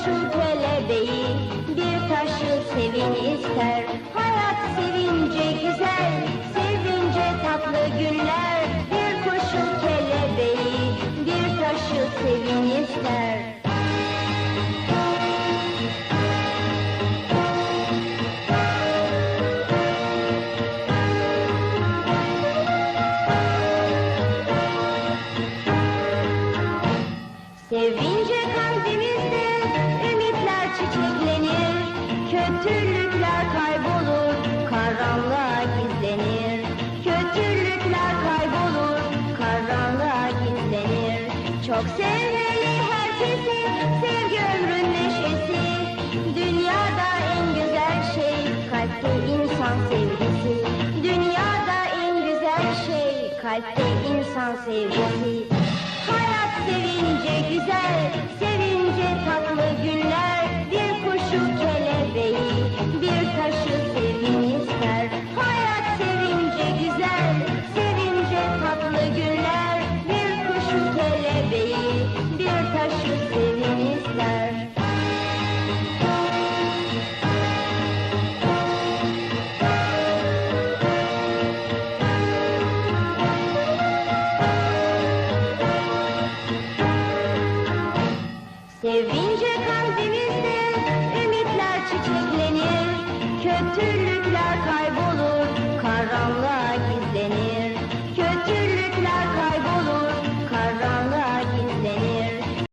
Kuşun kelebeği bir taşı sevin ister. Hayat sevince güzel, sevince tatlı günler. Bir kuşun kelebeği bir taşı sevin ister. Sevin Kötülükler kaybolur, karanlığa gizlenir. Kötülükler kaybolur, karanlığa gizlenir. Çok sevmeli herkesi, sevgi ömrün neşesi. Dünyada en güzel şey, kalpte insan sevgisi. Dünyada en güzel şey, kalpte insan sevgisi. Hayat sevince güzel, sevince tatlı gün. Sevince kalbimizde